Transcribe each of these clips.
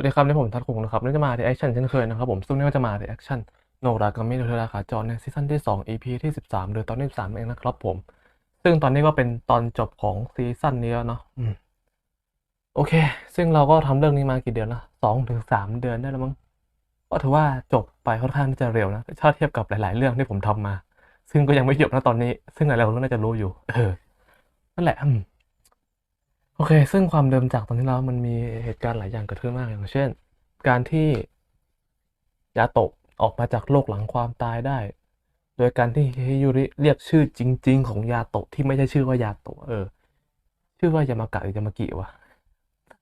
วัสดีครับนี่ผมทัดคุงนะครับนี่จะมาที่แอคชั่นเช่นเคยนะครับผมซึ่งนี่ก็จะมาที่แอคชั่นโนรากามิโนเทราขาจรในซีซั่นที่ 2 EP ที่ 13 หรือตอนที่13 เองนะครับผม ซึ่งตอนนี้ก็เป็นตอนจบของซีซั่นนี้แล้วเนาะโอเค ซึ่งเราก็ทำเรื่องนี้มากี่เดือนนะสองถึงสามเดือนได้แล้วมั้งก็ถือว่าจบไปค่อนข้างที่จะเร็วนะถ้าเทียบกับหลาย ๆ เรื่องที่ผมทำมา ซึ่งก็ยังไม่จบนะตอนนี้ ซึ่งหลายๆคนก็น่าจะรู้อยู่ เออนั่นแหละ โอเค ซึ่งความเดิมจากตอนที่แล้วมันมีเหตุการณ์หลายอย่างเกิดขึ้นมากอย่างเช่น การที่ยาตะออกมาจากโลกหลังความตายได้ โดยการที่เฮยุริเรียกชื่อจริง ๆ ของยาโตะที่ไม่ใช่ชื่อว่ายาโตะเออ ชื่อว่ายามากะหรือยามากิวะ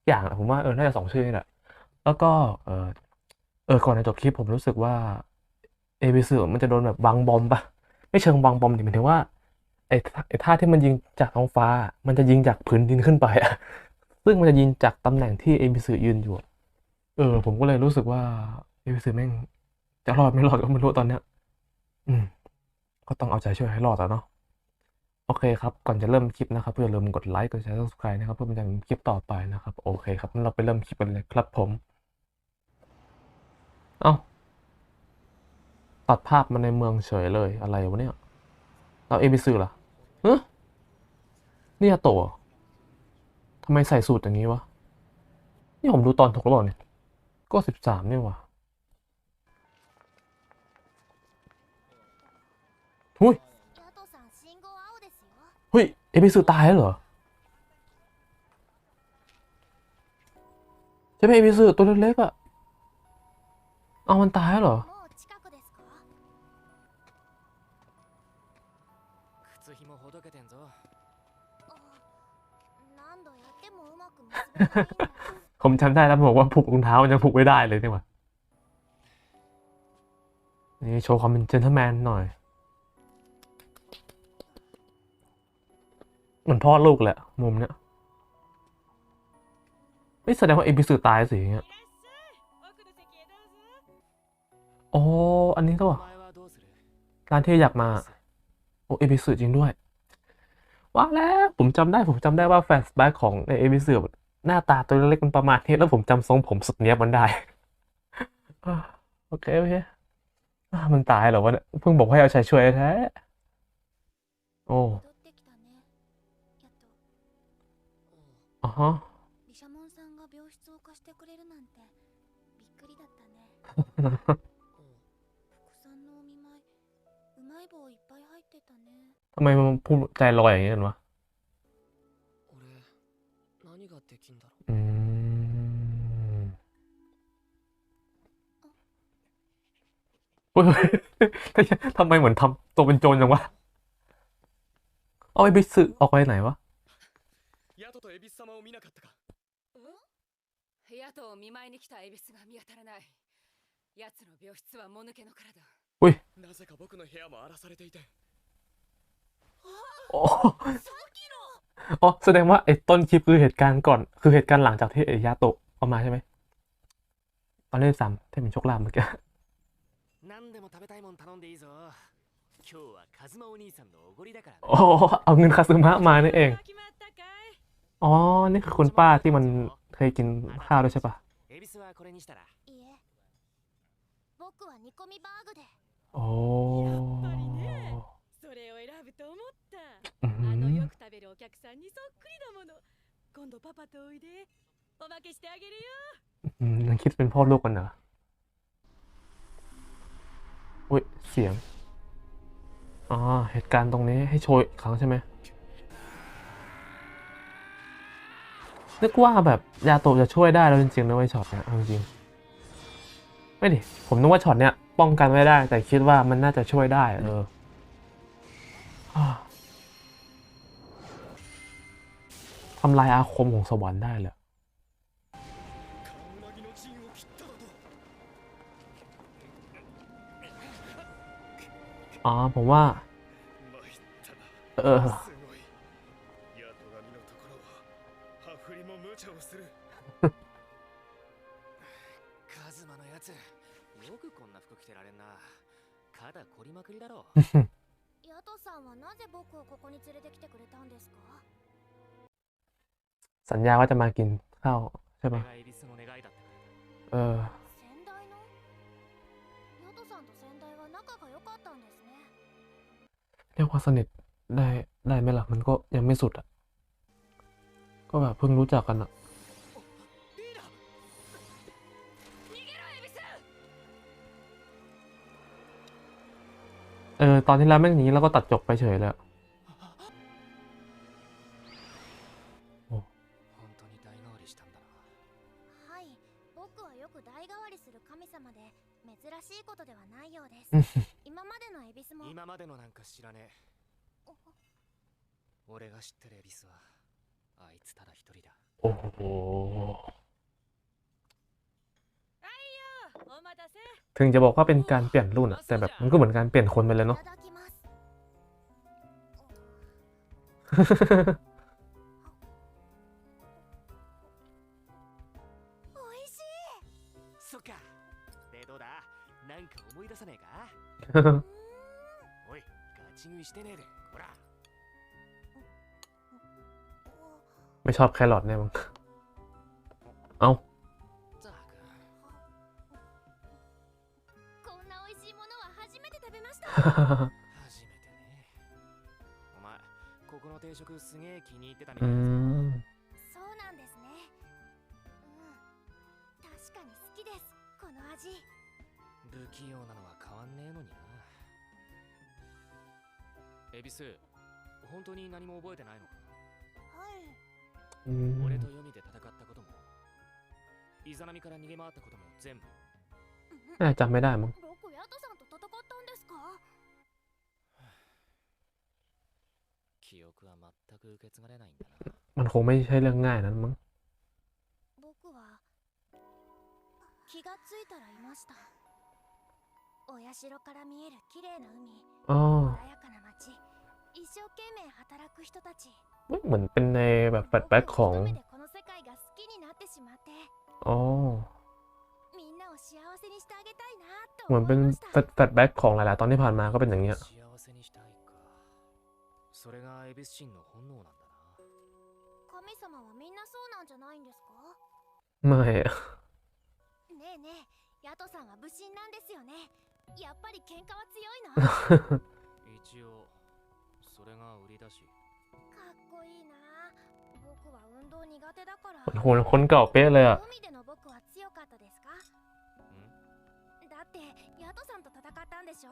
อย่างผมว่าเออน่าจะสองชื่อนี่แหละแล้วก็เออเออก่อนจะจบคลิปผมรู้สึกว่าเอบิสึมันจะโดนแบบวางบอมปะไม่เชิงวางบอมดิหมายถึงว่า ไอ้ท่าไอ้ท่าที่มันยิงจากท้องฟ้า มันจะยิงจากพื้นดินขึ้นไปอะซึ่งมันจะยิงจากตำแหน่งที่เอบิสึยืนอยู่ เออ ผมก็เลยรู้สึกว่าเอบิสึแม่ง จะรอดไม่รอดก็ไม่รู้ตอนเนี้ย อืม ก็ต้องเอาใจช่วยให้รอดอะเนาะโอเคครับ ก่อนจะเริ่มคลิปนะครับเพื่ออย่าลืมกดไลค์กดแชร์ subscribe นะครับ เพื่อเป็นกำลังคลิปต่อไปนะครับ โอเคครับงั้นเราไปเริ่มคลิปกันเลยครับผม เอ้าตัดภาพมาในเมืองเฉยเลยอะไรวะเนี่ยแล้วเอบิสึล่ะ เฮ้นี่อาโตะทำไมใส่สูตรอย่างนี้วะ นี่ผมดูตอนถูกหรอเล่าเนี่ย ก็สิบสามเนี่ยวะหุ้ยหุ้ย เอพิสุตายแล้วเหรอ ใช่ไหมเอพิสุตัวเล็กๆอะเอามันตายแล้วเหรอ ผมจำได้แล้วบอกว่าผูกรองเท้ามันจะผูกไม่ได้เลยนี่หว่านี่โชว์ความเป็นเจนเทอร์แมนหน่อยเหมือนพ่อลูกแหละ มุมเนี้ยไม่แสดงว่าเอพิสูตายสิอย่างเงี้ยโอ้อันนี้ตัวร้านที่อยากมา โอเอพิสูจริงด้วย ว่าแล้ว ผมจำได้ผมจำได้ว่าแฟลชแบ็กของในเอพิสูต หน้าตาตัวเล็กมันประมาณนี้แล้วผมจำทรงผมสุดเนี้ยมันได้ โอเคโอเคมันตายเหรอวะเนี่ยเพิ่งบอกให้เอาชายช่วยแท้โอ้อ๋ฮะทำไมมันพูดใจลอยอย่างนี้กันวะ อืมเฮ้ย ทำไมเหมือนทำตัวเป็นโจรจังวะ เอาไอ้บิสึออกไปไหนวะ うヤトとエビス様を見なかったかヤトを見舞いに来た恵比寿が見当たらない奴の病室はもぬけの殻だなぜか僕の部屋も荒らされていて อ๋อ อ๋อแสดงว่าไอ้ต้นคลิปคือเหตุการณ์ก่อน คือเหตุการณ์หลังจากที่ไอ้ยาโตะออกมาใช่ไหมตอนเล่นซ้ำเทพเป็นโชคลาภเมื่อกี้โอ้เอาเงินคาซึมะมานี่เอง อ๋อ นี่คือคุณป้าที่มันเคยกินข้าวด้วยใช่ปะโอ้ べるお客さんにそっくりだもの今度パパとおいでおまけしてあげるよ อืมยังคิดเป็นพ่อลูกกันเหรออุ้ย เสียง อ๋อ เหตุการณ์ตรงนี้ให้โชยอีกครั้งใช่ไหม นึกว่าแบบยาโตะจะช่วยได้แล้วจริงๆนะไว้ยช็อตเนี้ยเอาจริงๆไม่ดิ ผมนึกว่าช็อตเนี้ยป้องกันไม่ได้ แต่คิดว่ามันน่าจะช่วยได้ เออ ทำลายอาคมของสวรรค์ได้เลย カンウナギの陣を切っただと อ๋อ ผมว่า 参ったな เออ すごいヤトガミのところはハフリも無茶をするカズマのやつよくこんな服着てられんな肩凝りまくりだろヤトさんはなぜ僕をここに連れてきてくれたんですか สัญญาว่าจะมากินข้าวใช่ปะเออเรียกว่าสนิทได้ได้ไหมล่ะ มันก็ยังไม่สุดอะ ก็แบบเพิ่งรู้จักกันอะเออตอนที่แล้วแม่งนี้แล้ก็ตัดจบไปเฉยแล้ว 僕はよく代替わりする神様で珍しいことではないようです今までのエビスも今までのなんか知らねえ俺が知ってるエビスはあいつただ一人だ โอ้โห お待たせ ถึงจะบอกว่าเป็นการเปลี่ยนรุ่นอะแต่แบบมันก็เหมือนการเปลี่ยนคนไปเลย い เนาะ おいガチ食いしてねえでほら ไม่ชอบแครอทเนี่ยมึง เอ้า ザーこんな美味しいものは初めて食べました初めてねお前ここの定食すげえ気に入ってたみ อื たいだぞม そうなんですねうん確かに好きですこの味 不器用なのは変わんねえのになエビス本当に何も覚えてないのかはい อืม 俺と読みで戦ったこともイザナミから逃げ回ったことも全部 น่าจะจำไม่ได้มั้ง 僕ヤトさんと戦ったんですか記憶は全く受け継がれないんだな มันคงไม่ใช่เรื่องง่ายนั้นมั้ง 僕は気がついたらいました お社から見える綺麗な海 อ๋อ 穏やかな街一生懸命働く人たち เฮ้ยเหมือนเป็นในแบบแฟลชแบ็กของ 僕も一目でこの世界が好きになってしまって อ๋อ みんなを幸せにしてあげたいなと เหมือน 思 เป็ い น ました แฟลชแฟลชแบ็กของหลาย ๆ ตอนที่ผ่านมาก็เป็นอย่างเงี้ย 幸せにしたいかそれがエビス神の本能なんだ神様はみんなそうなんじゃないんですか ไม่อะ ねえねえヤトさんは武神なんですよね やっぱり喧嘩は強いのな一応それが売りだしかっこいいな僕は運動苦手だから โหคนเก่าเป๊ะเลยอ่ะ 海での僕は強かったですかんだってヤトさんと戦ったんでしょ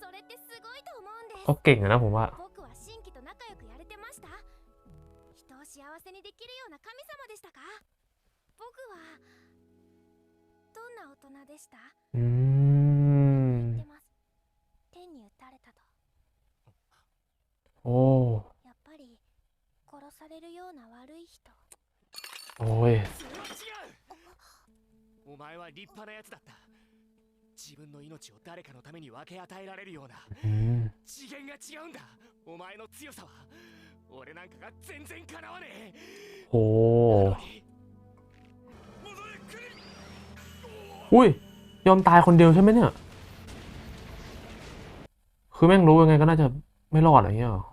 それってすごいと思うんです เขาเก่งอะนะผมว่า 僕は新規と仲良くやれてました人を幸せにできるような神様でしたか僕はどんな大人でした อืม 言ってます 天に打たれたと โอ้ やっぱり殺されるような悪い人 โอ้ย それは違うお前は立派なやつだった自分の命を誰かのために分け与えられるような อืม 次元が違うんだお前の強さは俺なんかが全然かなわねえ โห なのに戻れクリ อุ้ย ยอมตายคนเดียวใช่ไหมเนี่ย คือแม่งรู้ยังไงก็น่าจะไม่รอดอะไรเงี้ยหรอ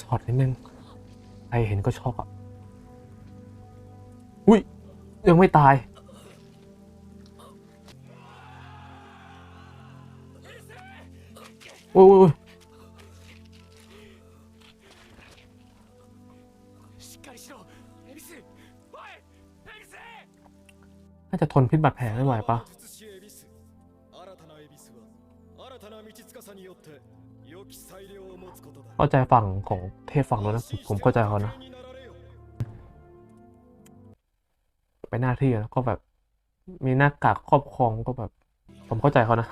ช็อตนี้แม่งใครเห็นก็ช็อกอะ อุ้ย ยังไม่ตาย โอ้ยน่าจะทนพิษบาดแผลไม่ไหวปะ เข้าใจฝั่งของเทพฝั่งนู้นนะผมผมเข้าใจเขานะ になられよ ไปหน้าที่แล้วก็แบบ มีหน้ากากครอบครองก็แบบ ผมเข้าใจเขานะ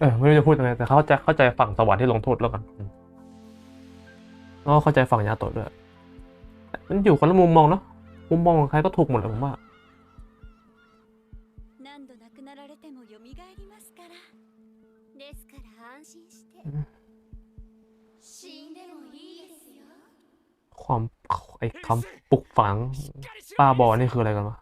เออ ไม่รู้จะพูดยังไงแต่เขาจะเข้าใจฝั่งสวรรค์ที่ลงโทษแล้วกันอืมแล้วก็เข้าใจฝั่งยาโตะด้วย มันอยู่คนละมุมมองเนาะมุมมองของใครก็ถูกหมดเลยผมว่า 何度亡くなられても蘇りますからですから安心して ความไอ้คำปลุกฝังป้าบอนี่คืออะไรกันวะ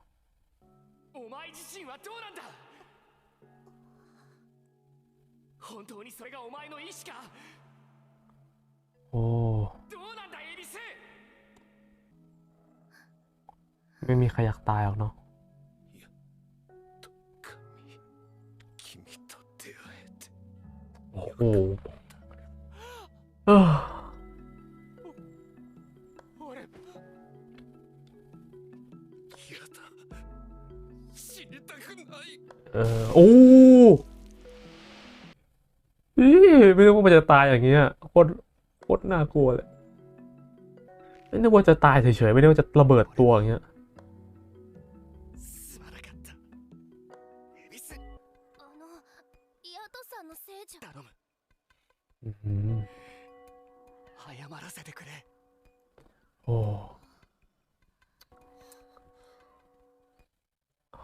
โอ้ไม่มีใครอยากตายหรอกเนาะโอ้โห เออโอ้ยไม่รู้ว่ามันจะตายอย่างเงี้ยโคตรโคตรน่ากลัวเลยไม่นึกว่าจะตายเฉยๆไม่นึกว่าจะระเบิดตัวอย่างเงี้ยอืม โอ้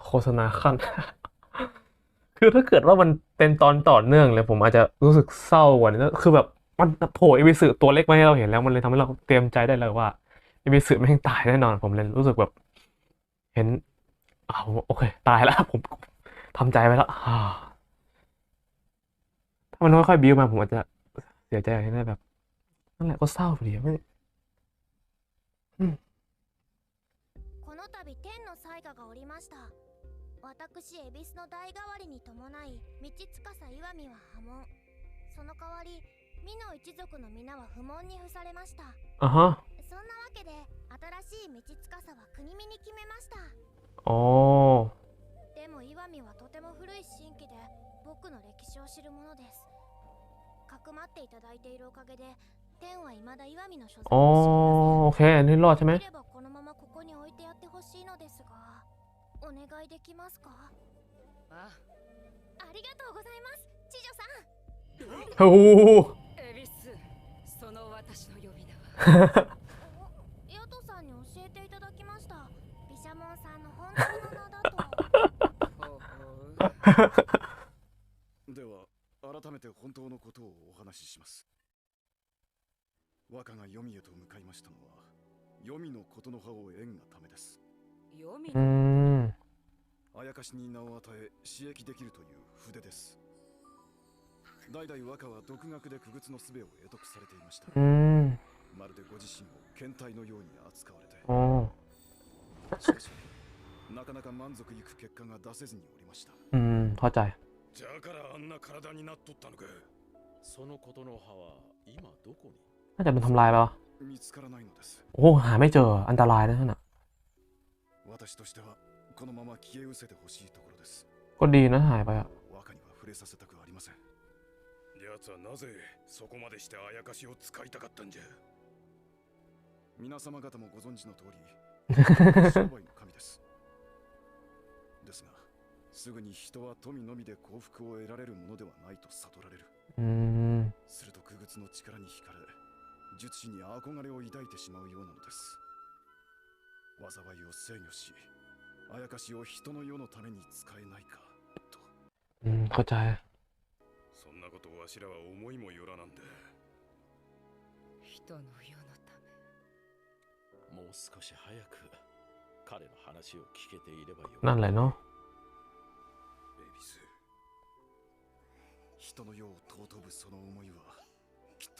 โฆษณาขั้น คือถ้าเกิดว่ามันเป็นตอนต่อเนื่องเลยผมอาจจะรู้สึกเศร้ากว่านี้คือแบบมันโผล่เอวิสึตัวเล็กมาให้เราเห็นแล้วมันเลยทำให้เราเตรียมใจได้เลยว่าเอวิสึแม่งตายแน่นอนผมเลยรู้สึกแบบ เห็นอ้าวโอเค ตายแล้วผมทำใจไปแล้วถ้ามันค่อยๆบิ้วมาผมอาจจะเสียใจอย่างนี้แบบนั่นแหละก็เศร้าพอดีไม่ うん。この度天の災害がおりました。私恵比寿の代替わりに伴い道司石見は破門その代わり美濃一族の皆は不問に付されました。あは。そんなわけで新しい道司は国見に決めました。おおでも岩見はとても古い神器で僕の歴史を知るものです。かくまっていただいているおかげで 天は未だ岩見の所在 อ๋อ を知りません โอเค อันนี้รอดใช่ไหม できればこのままここに置いてやってほしいのですがお願いできますかあありがとうございます知女さん โอ้โห 恵比寿その私の呼び名はおヤトさんに教えていただきました毘沙門さんの本当の名だとほうほうでは改めて本当のことをお話しします 若が黄泉へと向かいましたのは黄泉のことの葉を縁がためです読み อืม あやかしに名を与え刺激できるという筆です代々若は独学で傀儡の術を得得されていました อืม まるでご自身を検体のように扱われて อ๋อ しかしなかなか満足いく結果が出せずにおりました อืม เข้าใจ じゃからあんな体になっとったのかそのことの葉は今どこに น่าจะเป็นทำลายไปวะ 見つからないのです โอ้โหหาไม่เจอ อันตรายนะนั่นน่ะ 私としてはこのまま消え失せてほしいところです ก็ดีนะหายไปอ่ะ 若には触れさせたくありません奴はなぜそこまでしてあやかしを使いたかったんじゃ皆様方もご存知の通り商売の神ですですがすぐに人は富のみで幸福を得られるものではないと悟られる อืม すると傀儡の力に惹かれ 術師に憧れを抱いてしまうようなのです。災いを制御しあやかしを人の世のために使えないかと。うん答えそんなことわしらは思いもよらなんで。人の世のため。もう少し早く彼の話を聞けていればよなんビス。人の世を尊ぶその思いは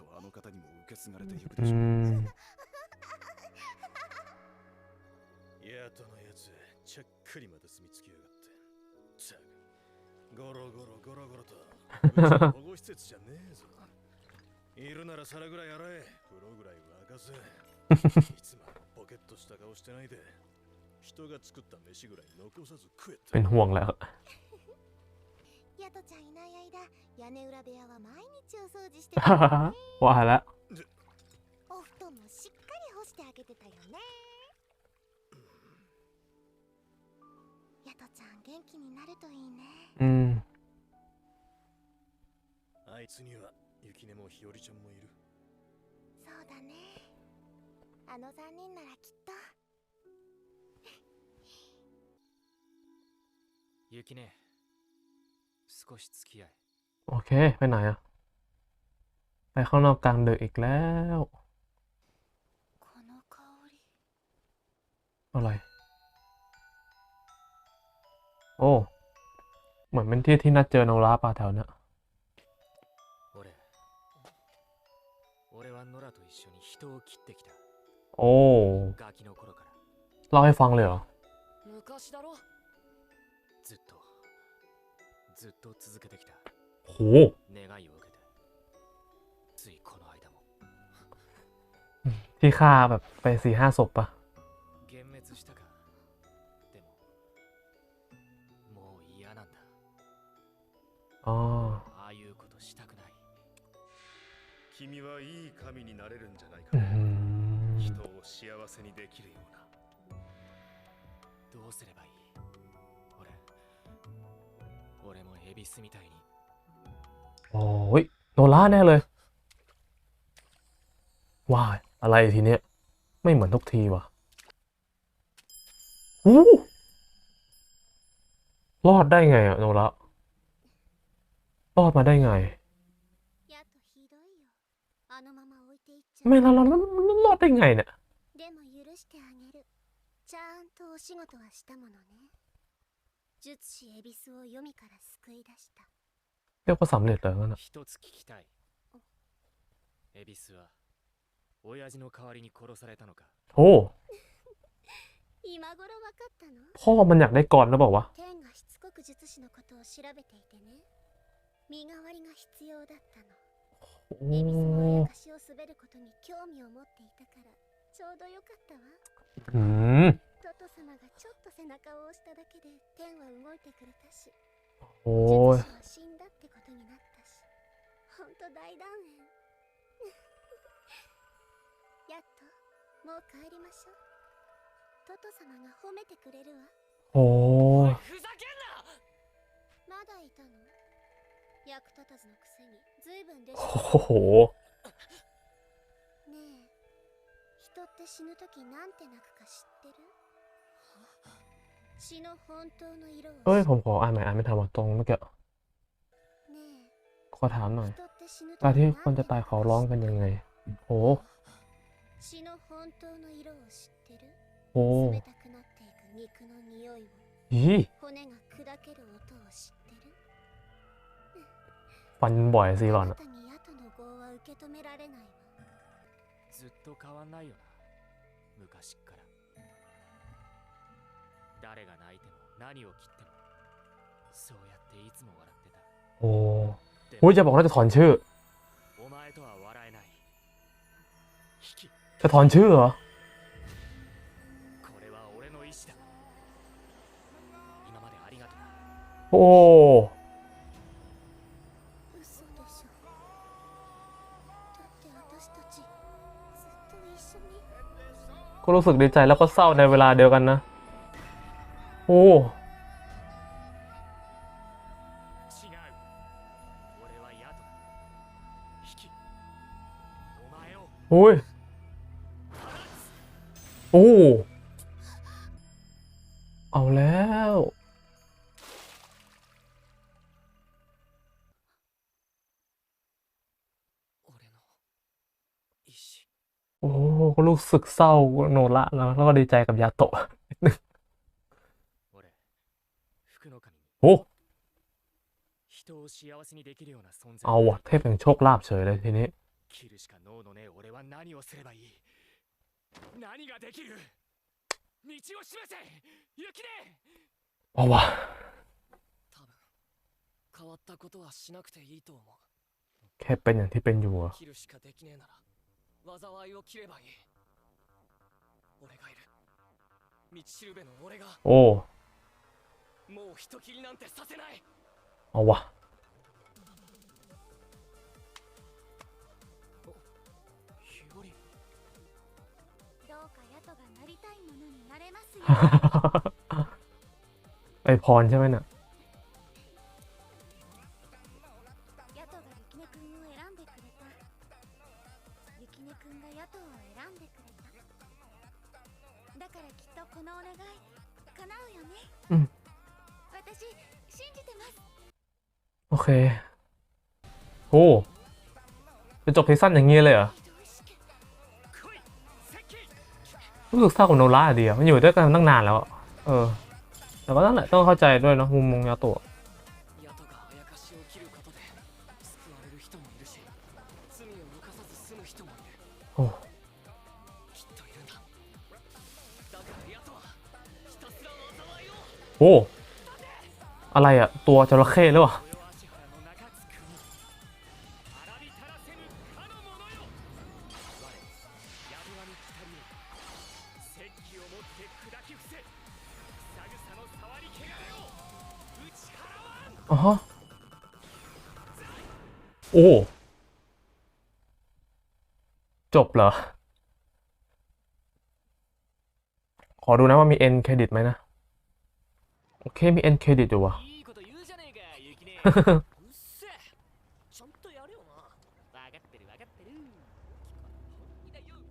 とあの方にも受け継がれていく อื でしょう、ม ヤトのやつちゃっかりまた住み着きやがってつゴロゴロゴロゴロとうちの保護施設じゃねえぞいるなら皿ぐらい洗え風呂ぐらい沸かせいつもポケットした顔してないで人が作った飯ぐらい残さず食えって เป็นห่วงแหละ ヤトちゃんいない間、屋根裏部屋は毎日お掃除してた、ね。わはら。お布団もしっかり干してあげてたよね。ヤトちゃん元気になるといいね。うん。あいつには雪音も日和ちゃんもいる。そうだね。あの三人ならきっと。雪音。 โอเค ไปไหนอะไปข้างนอกกลางเดืออีกแล้ว อะไร โอ้ เหมือนเป็นที่ที่นัดเจอโนราปาแถวเนี้ยโอ้เล่าให้ฟังเลยเหรอ ずっとずっと続けてきた โห 願いを受けて ついこの間も ที่ฆ่าแบบไปสี่ห้าศพปะ 幻滅したかでももう嫌なんだ อ๋อ ああ โอ้ยโนล่าแน่เลย ว้าอะไรทีเนี้ย ไม่เหมือนทุกทีวะหูรอดได้ไงอะโนละรอดมาได้ไงแม่ละรอดรอดได้ไงเนี่ย 術師恵比寿を読みから救い出した เรียกว่าสำเร็จแล้วนะ 一つ聞きたいエビスは親父の代わりに殺されたのか โอ้ 今頃わかったの พ่อมันอยากได้ก่อนแล้วบอกว่า 天がしつこく術師のことを調べていてね身代わりが必要だったの โอ้ 恵比寿もあやかしを滑ることに興味を持っていたからちょうどよかったわ うん。トト様がちょっと背中を押しただけで天は動いてくれたし。おお。死んだってことになったし。本当大断念。やっともう帰りましょう。トト様が褒めてくれるわ。おお。ふざけんな。まだいたの？役立たずのくせにずいぶんでしょ。ほほほ。ねえ。人って死ぬ時なんて泣くか知ってる血の本当の色を เอ้ย 知 ผมขออ่านใหม่อ่านไม่ทันว่าตรงเมื่อกี้ ね ขอถามหน่อย え人って死ぬ時 การที่ なん คนจะตายเขาร้องกันยังไง โอ้ 血の本当の色を知ってる โอ้ 冷たくなっていく肉の匂いを ยี 骨が砕ける音を知ってる ฟันบ่อยสิหล่อ あ น な อะ ずっと変わんないよな昔っから誰が泣いても何を切ってもそうやっていつも笑ってた โอ้ で อุ้ยจะบอกว่าจะถอนชื่อ お前とは笑えない引き จะถอนชื่อเหรอ これ รู้สึกดีใจแล้วก็เศร้าในเวลาเดียวกันนะ โอ้ โอ้ย โอ้ เอาแล้ว โอ้รู้สึกเศร้าโนละแล้วแล้วก็ดีใจกับยาโตะโอ้เอาเทพแห่งโชคลาภเฉยเลยทีนี้เอาวะแค่เป็นอย่างที่เป็นอยู่อะ 災いを切ればいい俺がいる道しるべの俺が โอ้ もう人斬りなんてさせない เอาว่ะ 日和どうかヤトがなりたいものになれますよ ไอพรใช่ไหมเนี่ย โอเคโอ้จะจบเพซันอย่างเงี้ยเลยเหรอ รู้สึกเศร้ากับโนล่าดีอะมันอยู่ด้วยกันตั้งนานแล้ว เออ แต่ว่านั่นแหละต้องเข้าใจด้วยเนาะมุมมองยาตัวโอ้โอ้ อะไรอะตัวจระเข้หรือเปล่า โอ้ จบเหรอ ขอดูนะว่ามีเอ็นเครดิตไหมนะ โอเค มีเอ็นเครดิตอยู่วะ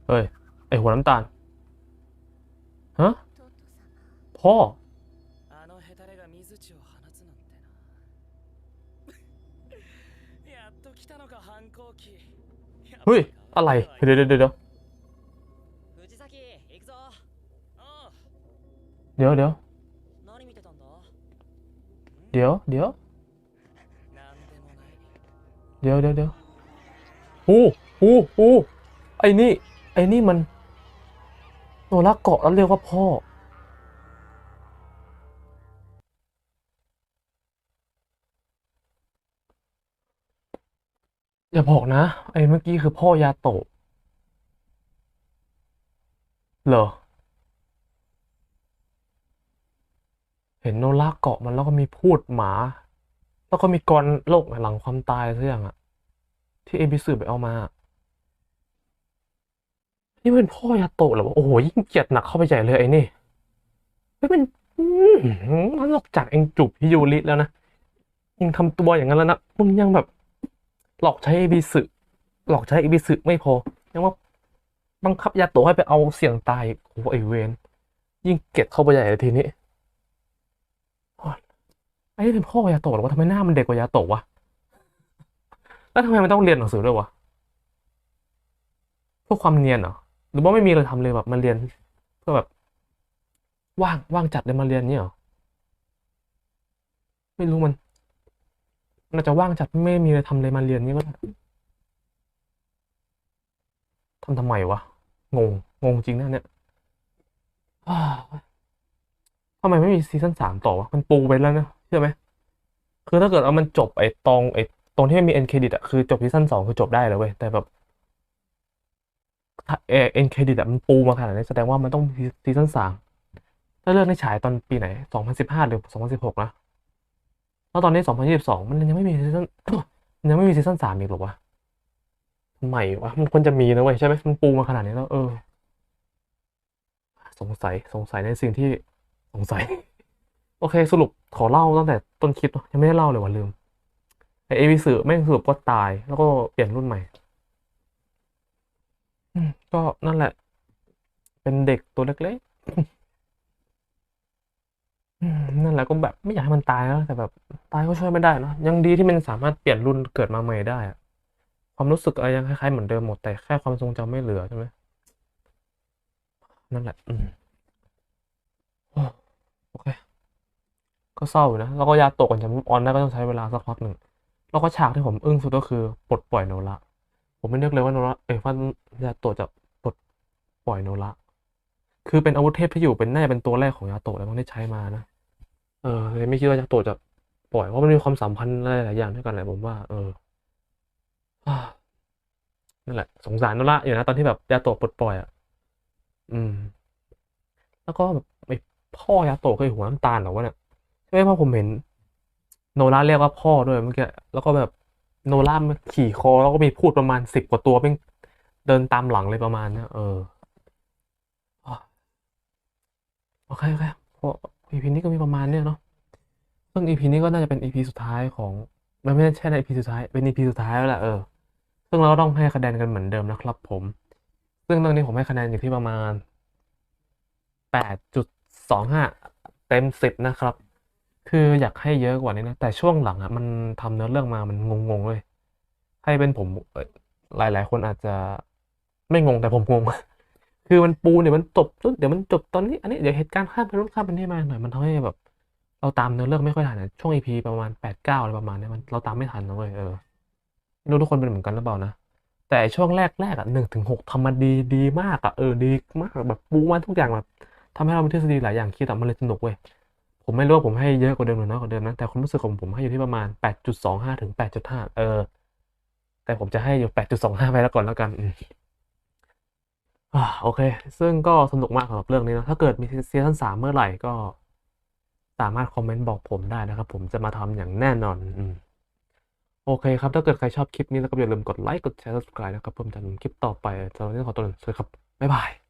เฮ้ย ไอหัวน้ำตาล ฮะ พ่อ เฮ้ย อะไร เดี๋ยวเดี๋ยวเดี๋ยวเดี๋ยวเดี๋ยวเดี๋ยวเดี๋ยวเดี๋ยวเดี๋ยวเดี๋ยวโอ้โอ้โอ้ไอ้นี่ ไอ้นี่มันโนรักเกาะแล้วเรียกว่าพ่อ อย่าบอกนะ ไอ้เมื่อกี้คือพ่อยาโตะเหรอ เห็นโนราเกาะมันแล้วก็มีพูดหมา แล้วก็มีกรโลกหลังความตายสักอย่างอะที่เอบิสึไปเอามา นี่เป็นพ่อยาโตะเหรอวะโอ้โหยิ่งเกลียดหนักเข้าไปใหญ่เลยไอ้นี่ไม่เป็นอืมนอกจากเองจูบฮิยูริแล้วนะยังทำตัวอย่างนั้นแล้วนะมึงยังแบบ หลอกใช้เอบิสึหลอกใช้เอบิสึไม่พอยังว่าบังคับยาโตะให้ไปเอาเสี่ยงตายโอ้ไอเวนยิ่งเกลียดเข้าไปใหญ่เลยทีนี้ไอ้นี่เป็นพ่อยาโตหรอวะทำไมหน้ามันเด็กกว่ายาโตวะแล้วทำไมมันต้องเรียนหนังสือด้วยวะเพื่อความเนียนเหรอหรือว่าไม่มีอะไรทำเลยแบบมาเรียนเพื่อแบบ ว่างว่างจัดเลยมาเรียนเนี่ยหรอไม่รู้มัน น่าจะว่างจัดไม่มีอะไรทำเลยมาเรียนนี่ก็ได้ทำทำไมวะ งง งงจริงนะเนี่ยอ้าวทำไมไม่มีซีซั่นสามต่อวะ มันปูไปแล้วนะเชื่อไหม คือถ้าเกิดเอามันจบไอ้ตรงไอ้ตรงที่ไม่มีเอ็นเครดิตอะคือจบซีซั่นสองคือจบได้เลยเว้ย แต่แบบถ้าเอ็นเครดิตอะมันปูมาขนาดนี้แสดงว่ามันต้องซีซั่นสามถ้าเรื่องได้ฉายตอนปีไหนสองพันสิบห้าหรือสองพันสิบหกนะ แล้วตอนนี้ 2022 มันยังไม่มีซีซั่นมันยังไม่มีซีซั่นสามอีกหรอวะทำไมวะมันควรจะมีนะเว้ยใช่ไหมมันปูมาขนาดนี้แล้ว เออ สงสัยสงสัยในสิ่งที่สงสัย โอเค สรุปขอเล่าตั้งแต่ต้นคลิปยังไม่ได้เล่าเลยว่ะลืมไอเอวิสึแม่งสรุปก็ตายแล้วก็เปลี่ยนรุ่นใหม่ก็นั่นแหละ เป็นเด็กตัวเล็กๆ นั่นแหละก็แบบไม่อยากให้มันตายแล้วแต่แบบตายก็ช่วยไม่ได้เนอะยังดีที่มันสามารถเปลี่ยนรุ่นเกิดมาใหม่ได้อะความรู้สึกอะไรยังคล้ายๆเหมือนเดิมหมดแต่แค่ความทรงจำไม่เหลือใช่ไหมนั่นแหละ อืมโอเค ก็เศร้าอยู่นะแล้วก็ยาตะก่อนจะมุฟออนได้ก็ต้องใช้เวลาสักพักหนึ่งแล้วก็ฉากที่ผมอึ้งสุดก็คือปลดปล่อยโนระผมไม่นึกเลยว่าโนระเอ้ยว่ายาโตะจะปลดปล่อยโนระคือเป็นอาวุธเทพที่อยู่เป็นแน่เป็นตัวแรกของยาโตะแล้วมั้งที่ใช้มานะ เออเลยไม่คิดว่ายาโตจะปล่อยเพราะมันมีความสัมพันธ์อะไรหลายอย่างด้วยกันแหละผมว่า เออนั่นแหละ สงสารโนระอยู่นะตอนที่แบบยาโตปลดปล่อยอะอืม แล้วก็แบบไอ้พ่อยาโตเคยหัวน้ำตาลเหรอวะเนี่ยใช่ไหมเพราะผมเห็น โนราเรียกว่าพ่อด้วยเมื่อกี้แล้วก็แบบโนรามันขี่คอแล้วก็มีพูดประมาณสิบกว่าตัวเป็นเดินตามหลังเลยประมาณเนี้ยเอออะโอเคโอเคพร EP นี้ก็มีประมาณเนี้ยเนาะซึ่ง EP นี้ก็น่าจะเป็น EP สุดท้ายของมันไม่ใช่ใน EP สุดท้ายเป็น EP สุดท้ายแล้วแหละเออซึ่งเราต้องให้คะแนนกันเหมือนเดิมนะครับ ผม ซึ่งตอนนี้ผมให้คะแนนอยู่ที่ประมาณแปดจุดสองห้าเต็มสิบนะครับ คืออยากให้เยอะกว่านี้นะ แต่ช่วงหลังอะมันทำเนื้อเรื่องมามันงงๆเลย ให้เป็นผมหลายๆ คนอาจจะไม่งงแต่ผมงง คือมันปูเนี่ยมันจบเดี๋ยวมันจบตอนนี้ อันนี้เดี๋ยวเหตุการณ์ข้ามไปนู้นข้ามไปนี่มาหน่อยมันทำให้แบบเราตามเนื้อเรื่องไม่ค่อยทันช่วง EP ประมาณแปดเก้าอะไรประมาณนี้มันเราตามไม่ทันนะเว้ยเออไม่รู้ทุกคนเป็นเหมือนกันหรือเปล่านะแต่ช่วงแรกแรกอะหนึ่งถึงหกทำมาดีดีมากอะเออดีมากแบบปูมาทุกอย่างแบบทำให้เรามีทฤษฎีหลายอย่างคิดแต่มันเลยสนุกเว้ยผมไม่รู้ว่าผมให้เยอะกว่าเดิมหรือน้อยกว่าเดิมนะแต่ความรู้สึกของผมให้อยู่ที่ประมาณแปดจุดสองห้าถึงแปดจุดห้าเออ แต่ผมจะให้อยู่แปดจุดสองห้าไปแล้วก่อนแล้วกันอ โอเค ซึ่งก็สนุกมากสำหรับเรื่องนี้นะถ้าเกิดมีซีซั่นสามเมื่อไหร่ก็ สามารถคอมเมนต์บอกผมได้นะครับ ผมจะมาทำอย่างแน่นอนอโอเคครับ ถ้าเกิดใครชอบคลิปนี้แล้วก็อย่าลืมกดไลค์ กดแชร์ subscribe นะครับเพื่อจะนำคลิปต่อไปสำหรับวันนี้ขอตัวลาสวัสดีครับ บ๊ายบาย